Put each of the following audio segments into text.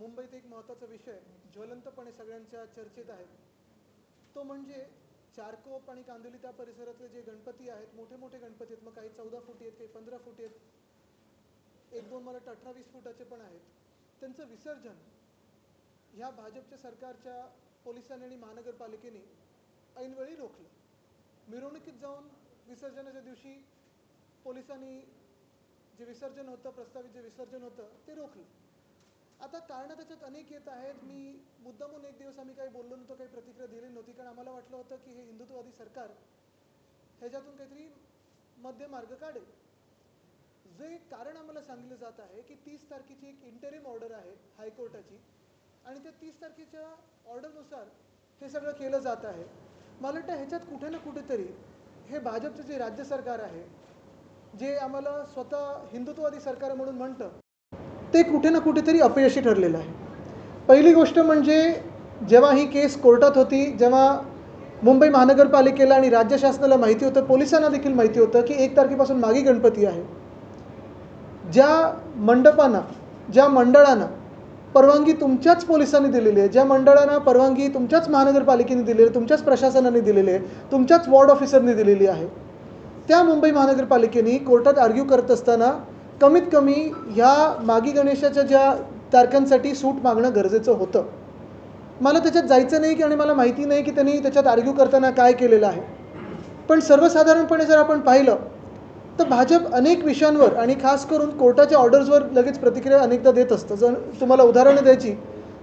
मुंबईत एक महत्त्वाचा विषय ज्वलंतपणे सगळ्यांच्या चर्चेत आहे. तो म्हणजे चारकोप आणि कांदिवली त्या परिसरातले जे गणपती आहेत मोठे मोठे गणपती आहेत मग काही चौदा फुटी आहेत काही पंधरा फुटी आहेत एक दोन मला वाटतं अठरा वीस फुटाचे पण आहेत. त्यांचं विसर्जन ह्या भाजपच्या सरकारच्या पोलिसांनी आणि महानगरपालिकेने ऐनवेळी रोखलं. मिरवणुकीत जाऊन विसर्जनाच्या दिवशी पोलिसांनी जे विसर्जन होतं प्रस्तावित जे विसर्जन होतं ते रोखलं. आता कारणं त्याच्यात अनेक येत आहेत. मी मुद्दामून एक दिवस आम्ही काही बोललो नव्हतो काही प्रतिक्रिया दिली नव्हती. कारण आम्हाला वाटलं होतं की हे हिंदुत्ववादी सरकार ह्याच्यातून काहीतरी मध्यमार्ग काढेल. जे कारण आम्हाला सांगितलं जात आहे की तीस तारखेची एक इंटरिम ऑर्डर आहे हायकोर्टाची. आणि त्या तीस तारखेच्या ऑर्डरनुसार हे सगळं केलं जात आहे. मला वाटतं ह्याच्यात कुठे ना कुठेतरी हे भाजपचं जे राज्य सरकार आहे जे आम्हाला स्वतः हिंदुत्ववादी सरकार म्हणून म्हणतं ते कुठे ना कुठेतरी अपयशी ठरलेलं आहे. पहिली गोष्ट म्हणजे जेव्हा ही केस कोर्टात होती जेव्हा मुंबई महानगरपालिकेला आणि राज्य शासनाला माहिती होतं पोलिसांना देखील माहिती होतं की एक तारखेपासून मागी गणपती आहे. ज्या मंडपांना ज्या मंडळांना परवानगी तुमच्याच पोलिसांनी दिलेली आहे ज्या मंडळांना परवानगी तुमच्याच महानगरपालिकेने दिलेली आहे तुमच्याच प्रशासनाने दिलेली आहे तुमच्याच वॉर्ड ऑफिसरने दिलेली आहे त्या मुंबई महानगरपालिकेने कोर्टात आर्ग्यू करत असताना कमीत कमी ह्या मागी गणेशाच्या ज्या तारखांसाठी सूट मागणं गरजेचं होतं. मला त्याच्यात जायचं नाही की आणि मला माहिती नाही की त्यांनी त्याच्यात आर्ग्यू करताना काय केलेलं आहे. पण सर्वसाधारणपणे जर आपण पाहिलं तर भाजप अनेक विषयांवर आणि खास करून कोर्टाच्या ऑर्डर्सवर लगेच प्रतिक्रिया अनेकदा देत असतं. जर तुम्हाला उदाहरणं द्यायची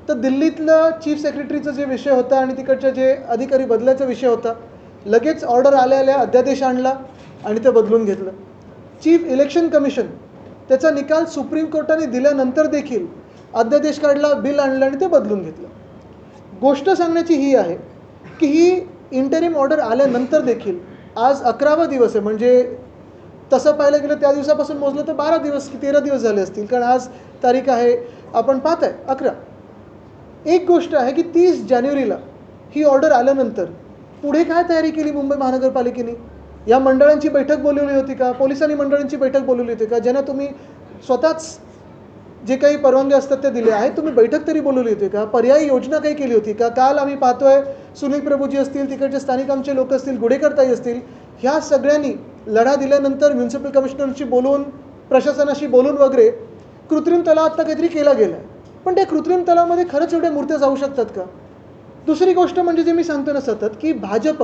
तर दिल्लीतलं चीफ सेक्रेटरीचं जे विषय होता आणि तिकडच्या जे अधिकारी बदलायचा विषय होता लगेच ऑर्डर आल्या आल्या अध्यादेश आणला आणि ते बदलून घेतलं. चीफ इलेक्शन कमिशन त्याचा निकाल सुप्रीम कोर्टाने दिल्यानंतर देखील अध्यादेश काढला बिल आणलं आणि ते बदलून घेतलं. गोष्ट सांगण्याची ही आहे की ही इंटरिम ऑर्डर आल्यानंतर देखील आज अकरावा दिवस आहे. म्हणजे तसं पाहायला गेलं त्या दिवसापासून मोजलं तर बारा दिवस की तेरा दिवस झाले असतील. कारण आज तारीख आहे आपण पाहत आहे अकरा. एक गोष्ट आहे की तीस जानेवारीला ही ऑर्डर आल्यानंतर पुढे काय तयारी केली मुंबई महानगरपालिकेने? या मंडळांची बैठक बोलवली होती का? पोलिसांनी मंडळांची बैठक बोलवली होती का? ज्यांना तुम्ही स्वतःच जे काही परवानगे असतात ते दिले आहेत. तुम्ही बैठक तरी बोलवली होती का? पर्यायी योजना काही केली होती का? काल आम्ही पाहतोय सुनील प्रभूजी असतील तिकडचे स्थानिक आमचे लोक असतील गुढेकर्ताई असतील ह्या सगळ्यांनी लढा दिल्यानंतर म्युन्सिपल कमिशनरशी बोलून प्रशासनाशी बोलून वगैरे कृत्रिम तलाव आत्ता काहीतरी केला गेला आहे पण त्या कृत्रिम तलावामध्ये खरंच एवढ्या मूर्त्या जाऊ शकतात का? दुसरी गोष्ट म्हणजे जे मी सांगतो ना सतत की भाजप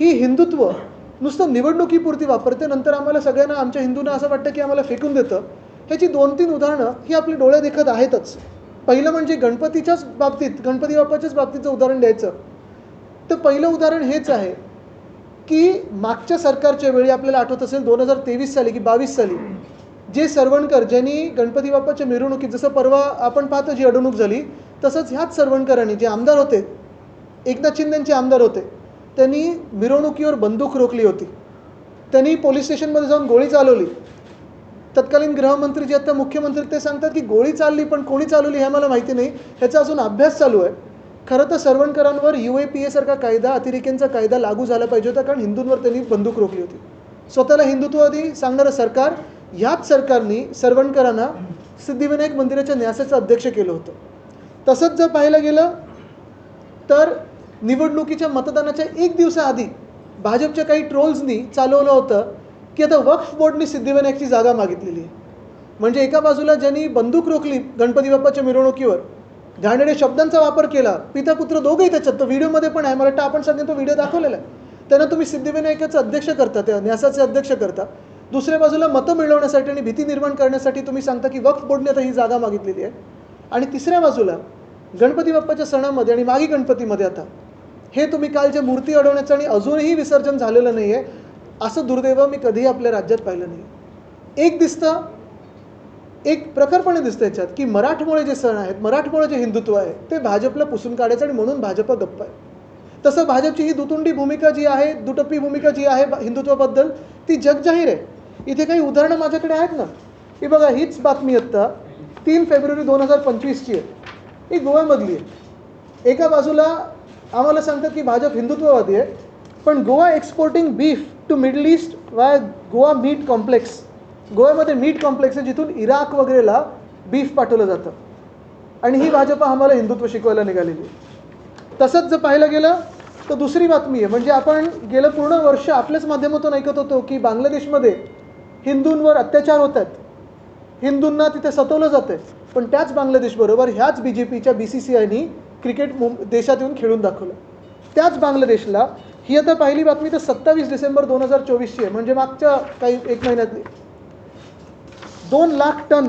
ही हिंदुत्व नुसतं निवडणुकीपुरती वापरते नंतर आम्हाला सगळ्यांना आमच्या हिंदूंना असं वाटतं की आम्हाला फेकून देतं. ह्याची दोन तीन उदाहरणं ही आपली डोळे देखत आहेतच. पहिलं म्हणजे गणपतीच्याच बाबतीत गणपती बाप्पाच्याच बाबतीचं उदाहरण द्यायचं. तर पहिलं उदाहरण हेच आहे की मागच्या सरकारच्या वेळी आपल्याला आठवत असेल दोन हजार तेवीस साली की बावीस साली जे सरवणकर ज्यांनी गणपती बाप्पाच्या मिरवणुकीत जसं परवा आपण पाहतो जी अडवणूक झाली तसंच ह्याच सरवणकरांनी जे आमदार होते एकनाथ शिंदेचे आमदार होते त्यांनी मिरवणुकीवर बंदूक रोखली होती. त्यांनी पोलीस स्टेशनमध्ये जाऊन गोळी चालवली. तत्कालीन गृहमंत्री जे आता मुख्यमंत्री ते सांगतात की गोळी चालली पण कोणी चालवली हे मला माहिती नाही. ह्याचा अजून अभ्यास चालू आहे. खरं तर सर्वणकरांवर यू ए पी ए सारखा कायदा अतिरेक्यांचा कायदा लागू झाला पाहिजे होता कारण हिंदूंवर त्यांनी बंदूक रोखली होती. स्वतःला हिंदुत्ववादी सांगणारं सरकार ह्याच सरकारनी सरवणकरांना सिद्धिविनायक मंदिराच्या न्यासाचं अध्यक्ष केलं होतं. तसंच जर पाहायला गेलं तर निवडणुकीच्या मतदानाच्या एक दिवसाआधी भाजपच्या काही ट्रोल्सनी चालवलं होतं की आता वक्फ बोर्डने सिद्धिविनायकची जागा मागितलेली आहे. म्हणजे एका बाजूला ज्यांनी बंदूक रोखली गणपती बाप्पाच्या मिरवणुकीवर घाणेरड्या शब्दांचा वापर केला पिता पुत्र दोघंही त्याच्यात तो व्हिडिओमध्ये पण आहे मला वाटतं आपण सध्या तो व्हिडिओ दाखवलेला आहे. त्यांना तुम्ही सिद्धिविनायकाचं अध्यक्ष करता त्या न्यासाचे अध्यक्ष करता. दुसऱ्या बाजूला मतं मिळवण्यासाठी आणि भीती निर्माण करण्यासाठी तुम्ही सांगता की वक्फ बोर्डने आता ही जागा मागितलेली आहे. आणि तिसऱ्या बाजूला गणपती बाप्पाच्या सणामध्ये आणि मागी गणपतीमध्ये आता हे तुम्ही काल जे मूर्ती अडवण्याचं आणि अजूनही विसर्जन झालेलं नाही आहे असं दुर्दैव मी कधीही आपल्या राज्यात पाहिलं नाही एक दिसतं एक प्रखरपणे दिसतं याच्यात की मराठमोळे जे सण आहेत मराठमोळे जे हिंदुत्व आहे ते भाजपला पुसून काढायचं आणि म्हणून भाजप गप्प आहे. तसं भाजपची ही दुतुंडी भूमिका जी आहे दुटप्पी भूमिका जी आहे हिंदुत्वाबद्दल ती जगजाहीर आहे. इथे काही उदाहरणं माझ्याकडे आहेत ना? की बघा हीच बातमी आत्ता तीन फेब्रुवारी दोन हजार पंचवीसची आहे. ही गोव्यामधली आहे. एका बाजूला आम्हाला सांगतात की भाजप हिंदुत्ववादी आहे पण Goa exporting beef to Middle East why Goa meat complex गोव्यामध्ये मीट कॉम्प्लेक्स आहे जिथून इराक वगैरेला बीफ पाठवलं जातं. आणि ही भाजप आम्हाला हिंदुत्व शिकवायला निघालेली आहे. तसंच जर पाहायला गेलं तर दुसरी बातमी आहे म्हणजे आपण गेलं पूर्ण वर्ष आपल्याच माध्यमातून ऐकत होतो की बांगलादेशमध्ये हिंदूंवर अत्याचार होत आहेत. हिंदूंना तिथे सतवलं जातं आहे पण त्याच बांगलादेशबरोबर ह्याच बी जे पीच्या बी सी सी आयनी क्रिकेट मु देशात येऊन खेळून दाखवलं. त्याच बांगलादेशला ही आता पहिली बातमी तर सत्तावीस डिसेंबर दोन हजार चोवीसची आहे म्हणजे मागच्या काही एक महिन्यातली दोन लाख टन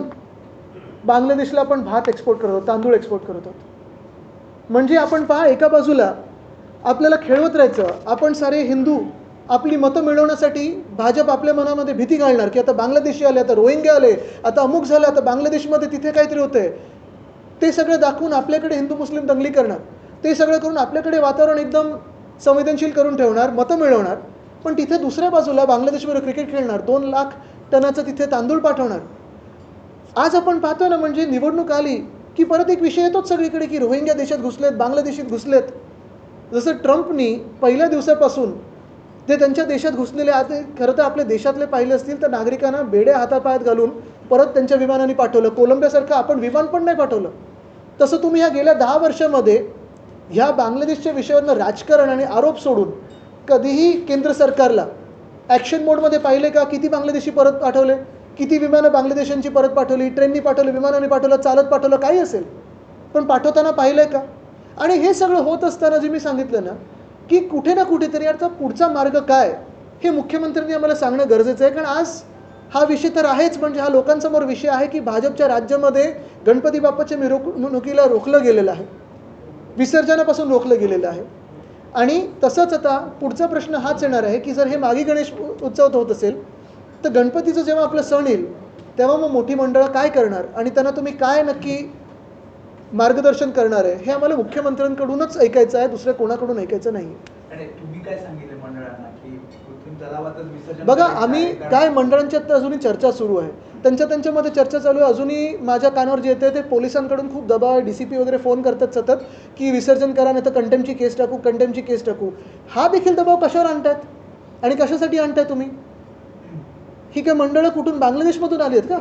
बांगलादेशला आपण भात एक्सपोर्ट करत आहोत तांदूळ एक्सपोर्ट करत आहोत म्हणजे आपण पहा एका बाजूला आपल्याला खेळवत राहायचं आपण सारे हिंदू आपली मतं मिळवण्यासाठी भाजप आपल्या मनामध्ये भीती घालणार की आता बांगलादेशी आले आता रोहिंग्या आले आता अमुक झालं आता बांगलादेशमध्ये तिथे काहीतरी होतंय. ते सगळं दाखवून आपल्याकडे हिंदू मुस्लिम दंगली करणार. ते सगळं करून आपल्याकडे वातावरण एकदम संवेदनशील करून ठेवणार मतं मिळवणार. पण तिथे दुसऱ्या बाजूला बांगलादेशबरोबर क्रिकेट खेळणार दोन लाख टनाचं तिथे तांदूळ पाठवणार. आज आपण पाहतो ना म्हणजे निवडणूक आली की परत एक विषय येतोच सगळीकडे की रोहिंग्या देशात घुसलेत बांगलादेशात घुसलेत. जसं ट्रम्पनी पहिल्या दिवसापासून ते त्यांच्या देशात घुसलेले आत खरं तर आपल्या देशातले पाहिले असतील तर नागरिकांना बेड्या हातापायात घालून परत त्यांच्या विमानाने पाठवलं. कोलंबियासारखं आपण विमान पण नाही पाठवलं. तसं तुम्ही ह्या गेल्या दहा वर्षामध्ये ह्या बांगलादेशच्या विषयावरनं राजकारण आणि आरोप सोडून कधीही केंद्र सरकारला ॲक्शन मोडमध्ये पाहिले का? किती बांगलादेशी परत पाठवले? किती विमानं बांगलादेशांची परत पाठवली? ट्रेननी पाठवली? विमानाने पाठवलं? चालत पाठवलं? काही असेल. पण पाठवताना पाहिलं आहे का? आणि हे सगळं होत असताना जे मी सांगितलं ना की कुठे ना कुठेतरी याचा पुढचा मार्ग काय? हे मुख्यमंत्र्यांनी आम्हाला सांगणं गरजेचं आहे. कारण आज हा विषय तर आहेच म्हणजे हा लोकांसमोर विषय आहे की भाजपच्या राज्यामध्ये गणपती बाप्पाच्या मिरवणुकीला रोखलं गेलेलं आहे. विसर्जनापासून रोखलं गेलेलं आहे. आणि तसंच आता पुढचा प्रश्न हाच येणार आहे की जर हे मागी गणेश उत्सव होत असेल तर गणपतीचं जेव्हा आपलं सण येईल तेव्हा मग मोठी मंडळं काय करणार? आणि त्यांना तुम्ही काय नक्की मार्गदर्शन करणार आहे हे आम्हाला मुख्यमंत्र्यांकडूनच ऐकायचं आहे दुसऱ्या कोणाकडून ऐकायचं नाही आणि तुम्ही काय सांगितले मंडळांना की कृत्रिम तलावातच विसर्जन बघा आम्ही? काय मंडळांच्यात तर अजूनही चर्चा सुरू आहे. त्यांच्या त्यांच्यामध्ये चर्चा चालू आहे. अजूनही माझ्या कानावर जे येते ते पोलिसांकडून खूप दबाव आहे. डी सी पी वगैरे फोन करतात सतत की विसर्जन करा नाही तर कंटेमची केस टाकू कंटेमची केस टाकू. हा देखील दबाव कशावर आणतायत? आणि कशासाठी आणताय तुम्ही? ही काय मंडळं कुठून? बांगलादेशमधून आली आहेत का?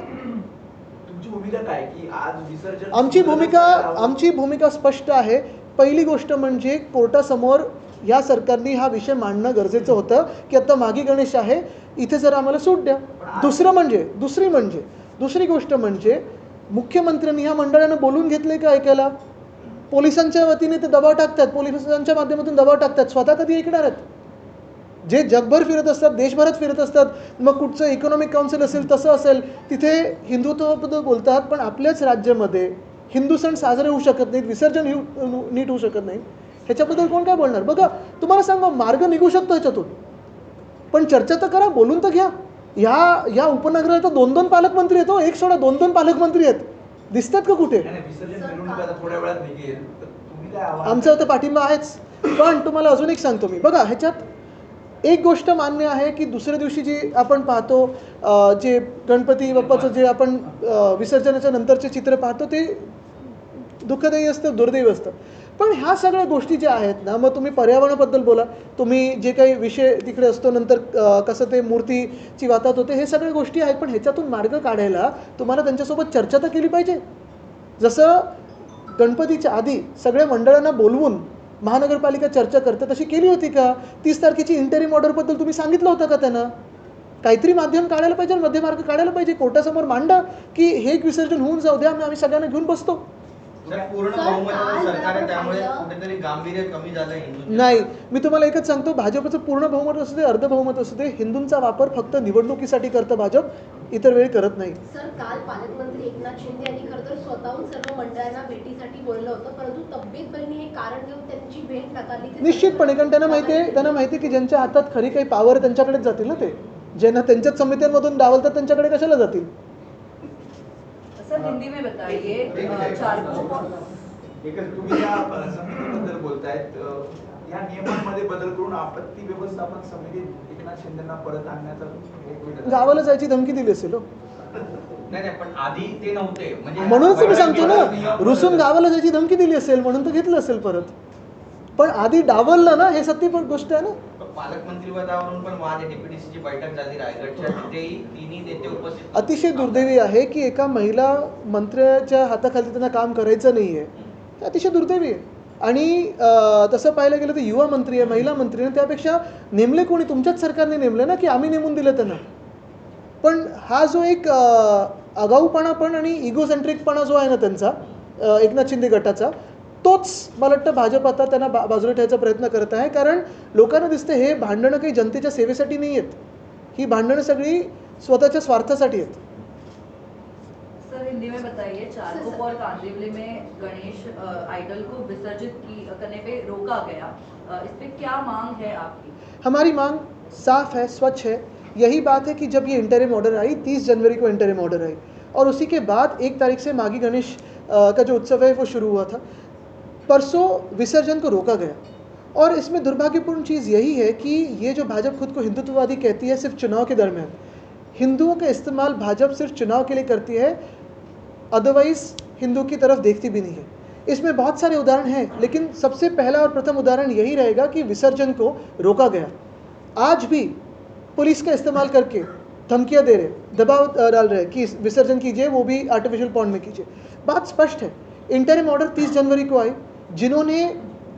तुमची भूमिका काय? की आज विसर्जन आमची भूमिका? आमची भूमिका स्पष्ट आहे. पहिली गोष्ट म्हणजे कोर्टासमोर या सरकारने हा विषय मांडणं गरजेचं होतं की आता मागी गणेश आहे इथे जर आम्हाला सूट द्या. दुसरं म्हणजे दुसरी म्हणजे दुसरी गोष्ट म्हणजे मुख्यमंत्र्यांनी ह्या मंडळानं बोलून घेतले का ऐकायला? पोलिसांच्या वतीने ते दबाव टाकतात पोलिसांच्या माध्यमातून दबाव टाकतात स्वतः कधी ऐकणार आहेत? जे जगभर फिरत असतात देशभरात फिरत असतात मग कुठचं इकॉनॉमिक काउन्सिल असेल तसं असेल तिथे हिंदुत्वाबद्दल बोलतात पण आपल्याच राज्यामध्ये हिंदू सण साजरे होऊ शकत नाहीत विसर्जन नीट होऊ शकत नाही ह्याच्याबद्दल कोण काय बोलणार? बघा तुम्हाला सांगा मार्ग निघू शकतो ह्याच्यातून. पण चर्चा तर करा बोलून तर घ्या. ह्या या उपनगरात तर दोन दोन पालकमंत्री आहेत हो. एक सोडा दोन दोन पालकमंत्री आहेत. दिसतात का कुठे? आमचा तर पाठिंबा आहेच. पण तुम्हाला अजून एक सांगतो मी. बघा ह्याच्यात एक गोष्ट मान्य आहे की दुसऱ्या दिवशी जी आपण पाहतो जे गणपती बाप्पाचं जे आपण विसर्जनाच्या नंतरचे चित्र पाहतो ते दुःखदायी असतं दुर्दैवी असतं. पण ह्या सगळ्या गोष्टी ज्या आहेत ना मग तुम्ही पर्यावरणाबद्दल बोला. तुम्ही जे काही विषय तिकडे असतो नंतर कसं ते मूर्तीची वातात होते हे सगळ्या गोष्टी आहेत. पण ह्याच्यातून मार्ग काढायला तुम्हाला त्यांच्यासोबत चर्चा तर केली पाहिजे. जसं गणपतीच्या आधी सगळ्या मंडळांना बोलवून महानगरपालिका चर्चा करते तशी केली होती का? तीस तारखेची इंटरिम ऑर्डरबद्दल तुम्ही सांगितलं होतं का त्यांना? काहीतरी माध्यम काढायला पाहिजे मध्यमार्ग काढायला पाहिजे. कोर्टासमोर मांडा की हे एक विसर्जन होऊन जाऊ द्या आम्ही आम्ही सगळ्यांना घेऊन बसतो. नाही मी तुम्हाला एकच सांगतो भाजपचं पूर्ण बहुमत असू दे अर्ध बहुमत असू दे हिंदूंचा वापर फक्त निवडणुकीसाठी करतं भाजप इतर वेळी करत नाही. सर काल पालकमंत्री एकनाथ शिंदे यांनी खरं तर स्वतःहून सर्व मंडळांना भेटीसाठी बोललं होतं परंतु तब्येत बहिणी हे कारण देऊन त्यांची भेट नाकारली निश्चितपणे कारण त्यांना माहिती आहे त्यांना माहिती आहे की ज्यांच्या हातात खरी काही पावर त्यांच्याकडेच जातील ना ते. ज्यांना त्यांच्याच समित्यांमधून डावलतात त्यांच्याकडे कशाला जातील? सर हिंदी में बताइए तुम्ही या समितीबद्दल बोलतायत या नियमांमध्ये बदल करून आपत्ती व्यवस्थापन समितीत एकनाथ शिंदेना परत आणण्याचा एक विधान. गावाला जायची धमकी दिली असेल हो. नाही नाही पण आधी ते नव्हते म्हणजे म्हणूनच मी सांगतो ना रुसून गावाला जायची धमकी दिली असेल म्हणून तर घेतलं असेल परत पण आधी डावललं ना हे सत्य पण गोष्ट आहे ना? पण पालकमंत्री पदावरून पण वाद बैठक झाली रायगडच्या तिथेही तिन्ही नेते उपस्थित होते. अतिशय दुर्दैवी आहे की एका महिला मंत्र्याच्या हाताखाली त्यांना काम करायचं नाही आहे ते अतिशय दुर्दैवी आहे. आणि तसं पाहायला गेलं तर युवा मंत्री आहे महिला मंत्री आहे. त्यापेक्षा नेमले कोणी? तुमच्याच सरकारने नेमले ना की आम्ही नेमून दिलं त्यांना? पण हा जो एक आगाऊपणा पण आणि इगोसेंट्रिकपणा जो आहे ना त्यांचा एकनाथ शिंदे गटाचा तोच मला वाटतं भाजप आता त्यांना बा बाजूला ठेवायचा प्रयत्न करत आहे. कारण लोकांना दिसतं हे भांडणं काही जनतेच्या सेवेसाठी नाही आहेत. ही भांडणं सगळी स्वतःच्या स्वार्थासाठी आहेत. सर हिंदी में बताइए चारकोप और कांदिवली में गणेश आइडल को विसर्जित की करने पे रोका गया। इस पे क्या मांग है आपकी? हमारी मांग साफ़ है स्वच्छ है। यही बात है कि जब ये इंटरिम ऑर्डर आई तीस जनवरी को इंटरिम ऑर्डर आई। और उसी के बाद एक तारीख से मागी गणेश का जो उत्सव है वो शुरू हुआ था। परसों विसर्जन को रोका गया। और इसमें दुर्भाग्यपूर्ण चीज़ यही है कि ये जो भाजपा खुद को हिंदुत्ववादी कहती है, सिर्फ़ चुनाव के दरमियान। हिंदुओं का इस्तेमाल भाजपा सिर्फ़ चुनाव के लिए करती है अदरवाइज़ हिंदू की तरफ़ देखती भी नहीं है। इसमें बहुत सारे उदाहरण हैं, लेकिन सबसे पहला और प्रथम उदाहरण यही रहेगा कि विसर्जन को रोका गया। आज भी पुलिस का इस्तेमाल करके धमकियाँ दे रहे, दबाव डाल रहे कि विसर्जन कीजिए, वो भी आर्टिफिशियल पॉन्ड में कीजिए। बात स्पष्ट है इंटरिम ऑर्डर 30 जनवरी को आई। जिन्होंने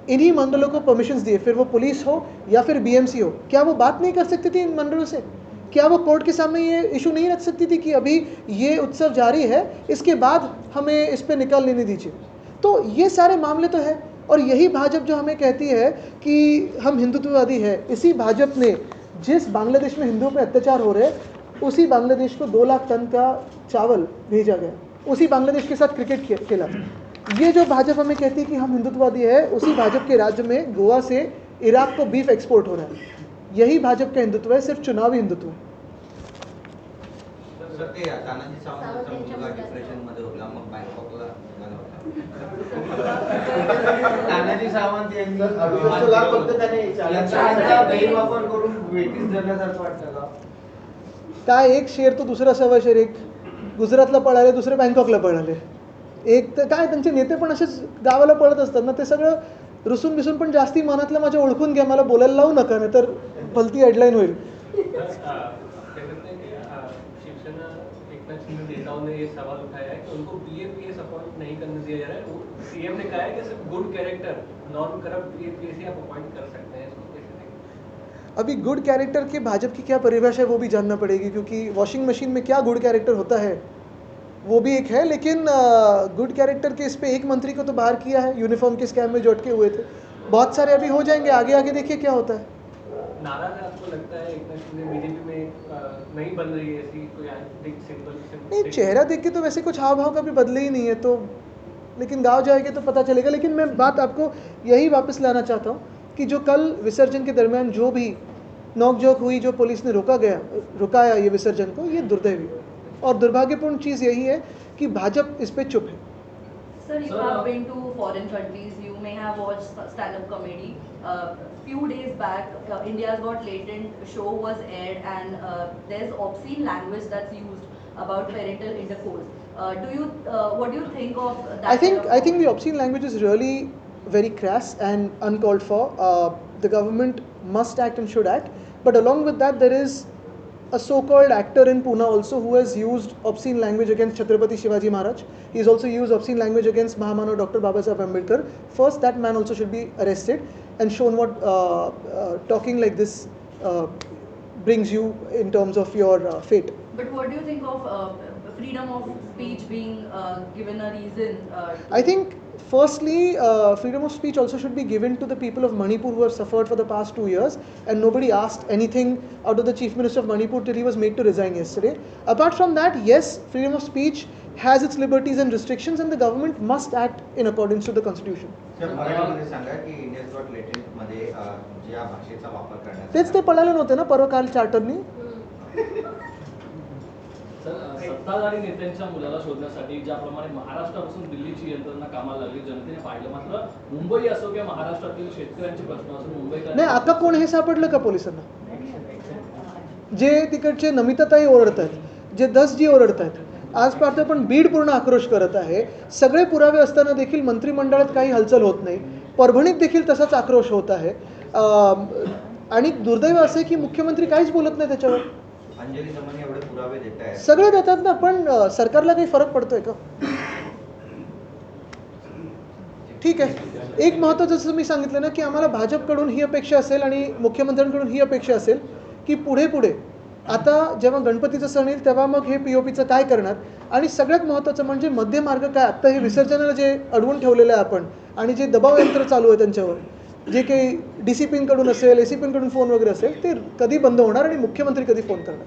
इन्हीं मंडलों को परमिशन दिए, फिर वो पुलिस हो या फिर बीएमसी हो, क्या वो बात नहीं कर सकती थी इन मंडलों से? क्या वो कोर्ट के सामने ये इशू नहीं रख सकती थी कि अभी ये उत्सव जारी है, इसके बाद हमें इस पर निकाल लेने दीजिए? तो ये सारे मामले तो है, और यही भाजपा जो हमें कहती है कि हम हिंदुत्ववादी है, इसी भाजपा ने जिस बांग्लादेश में हिंदुओं पर अत्याचार हो रहे उसी बांग्लादेश को दो लाख टन का चावल भेजा गया। उसी बांग्लादेश के साथ क्रिकेट खेला। ये जो भाजपा हमें कहती है कि हम हिंदुत्ववादी है उसी भाजपा के राज्य में गोवा से इराक को बीफ एक्सपोर्ट हो रहा है। यही भाजपा का हिंदुत्व है सिर्फ़ चुनावी हिंदुत्व है। तानाजी सावंत वाटतं का? काय एक शेर तो दुसरा सवा शेर एक गुजरातला पळाले दुसरे बँकॉकला पळाले. एक तर काय त्यांचे नेते पण असेच गावाला पळत असतात ना ते सगळं रुसून बिसून पण जास्ती मनातलं माझ्या ओळखून घ्या मला बोलायला लावू नका नाही तर भलती हेडलाईन होईल. अभी गुड कैरेक्टर की भाजपा की क्या परिभाषा है वो भी जानना पड़ेगी क्योंकि वॉशिंग मशीन में क्या गुड कैरेक्टर होता है? वो भी एक है लेकिन गुड कैरेक्टर के इस पे एक मंत्री को तो बाहर किया है यूनिफॉर्म के स्कैम में जो अटके हुए थे। बहुत सारे अभी हो जाएँगे आगे आगे देखिए क्या होता है। नहीं चेहरा देख के तो वैसे कुछ हाव भाव का भी बदले ही नहीं है तो लेकिन गाँव जाएँगे तो पता चलेगा। लेकिन मैं बात आपको यही वापस लाना चाहता हूँ कि जो कल विसर्जन के दरमियान जो भी नोकझोंक हुई जो पुलिस ने रोका गया रुकाया ये विसर्जन को ये दुर्दैवी। है। और दुर्भाग्यपूर्ण चीज़ यही है कि भाजपा इस पे चुप है Sir, you Sir, have uh, been to foreign countries. You may have watched stand-up comedy. Uh, few days back, uh, India's Got Latent show was aired, and uh, there's obscene language that's used about parental intercourse. Uh, do you, uh, what do you think of that? I think I think the obscene language is really very crass and uncalled for. Uh, the government must act and should act, but along with that, there is a so-called actor in Pune also who has used obscene language against Chhatrapati Shivaji Maharaj. He's also used obscene language against Mahamano Dr. Babasaheb Ambedkar. First, that man also should be arrested and shown what uh, uh, talking like this uh, brings you in terms of your uh, fate. But what do you think of uh, freedom of speech being uh, given a reason? Uh, I think, firstly, uh, freedom of speech also should be given to the people of Manipur who have suffered for the past two years, and nobody asked anything out of the Chief Minister of Manipur till he was made to resign yesterday. Apart from that, yes, freedom of speech has its liberties and restrictions, and the government must act in accordance to the Constitution. Sir मराठीमध्ये सांगा की India's got latent मध्ये अ, ज्या भाषेचा वापर करण्यात तेच ते पळाले नव्हते ना परवा काल चार्टरनी सत्ताधारी नेत्यांच्या मुलाला शोधण्यासाठी ज्याप्रमाणे महाराष्ट्रापासून दिल्लीची यंत्रणा कामाला लागली जनतेने पाहिलं मात्र मुंबई असो किंवा महाराष्ट्रातील शेतकऱ्यांचे प्रश्न असो मुंबईकर नाही आता कोण हे सापडलं का पोलिसांना? जे तिकडचे नमिताताई ओरडत आहेत जे दसजी ओरडत आहेत आज पाहतो पण बीड पूर्ण आक्रोश करत आहे. सगळे पुरावे असताना देखील मंत्रिमंडळात काही हालचाल होत नाही. परभणीत देखील तसाच आक्रोश होत आहे. आणि दुर्दैव असं आहे की मुख्यमंत्री काहीच बोलत नाही त्याच्यावर. अंजली दमन एवढे पुरावे देत आहेत. सगळं देतात ना पण सरकारला काही फरक पडतोय का? ठीक आहे. एक महत्त्वाचं जसं मी सांगितलं ना की आम्हाला भाजपकडून ही अपेक्षा असेल आणि मुख्यमंत्र्यांकडून ही अपेक्षा असेल की पुढे पुढे आता जेव्हा गणपतीचं सण येईल तेव्हा मग हे पी ओ पीचं काय करणार? आणि सगळ्यात महत्त्वाचं म्हणजे मध्यमार्ग काय? आत्ता हे विसर्जनाला जे अडवून ठेवलेलं आहे आपण आणि जे दबाव यंत्र चालू आहे त्यांच्यावर जे काही डी सी पींकडून असेल ए सी पींकडून फोन वगैरे असेल ते कधी बंद होणार आणि मुख्यमंत्री कधी फोन करणार?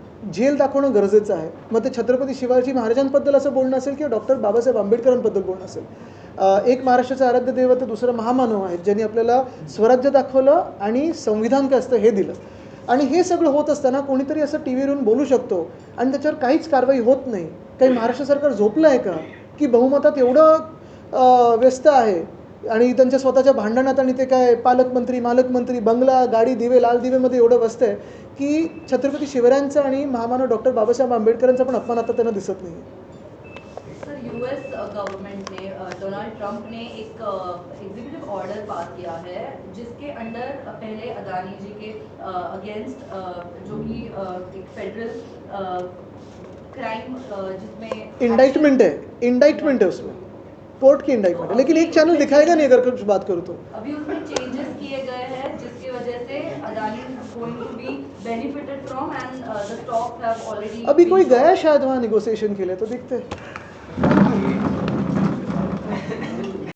झेल दाखवणं गरजेचं आहे. मग ते छत्रपती शिवाजी महाराजांबद्दल असं बोलणं असेल किंवा डॉक्टर बाबासाहेब आंबेडकरांबद्दल बोलणं असेल. एक महाराष्ट्राचं आराध्य दैवत तर दुसरं महामानव आहेत ज्यांनी आपल्याला स्वराज्य दाखवलं आणि संविधान काय असतं हे दिलं. आणि हे सगळं होत असताना कोणीतरी असं टी व्हीवरून बोलू शकतो आणि त्याच्यावर काहीच कारवाई होत नाही. काही महाराष्ट्र सरकार झोपलं आहे का? की बहुमतात एवढं व्यस्त आहे? आणि त्यांच्या स्वतःच्या भांडणात आणि ते काय पालकमंत्री मालकमंत्री बंगला गाडी दिवे लाल दिवेमध्ये एवढं बसतं आहे की छत्रपती शिवरायांचा आणि महामानव डॉक्टर बाबासाहेब आंबेडकरांचा पण अपमान आता त्यांना दिसत नाही सर यूएस गवर्नमेंट ने डोनाल्ड ट्रंप ने एक एग्जीक्यूटिव ऑर्डर पास किया है जिसके अंडर पहले अदानी जी के अगेंस्ट जो कि एक फेडरल क्राइम जिसमें इंडाइटमेंट है इंडाइटमेंट है उसमें। कोर्ट की इंडाइटमेंट है लेकिन एक चैनल दिखाएगा नहीं अगर कुछ बात करूँ तो। अभी उसमें चेंजेस किए गए हैं जिसकी वजह से Adani going to be benefited from and the stocks have already अभी कोई गया शायद वहाँ निगोसिएशन के लिए? तो देखते हैं।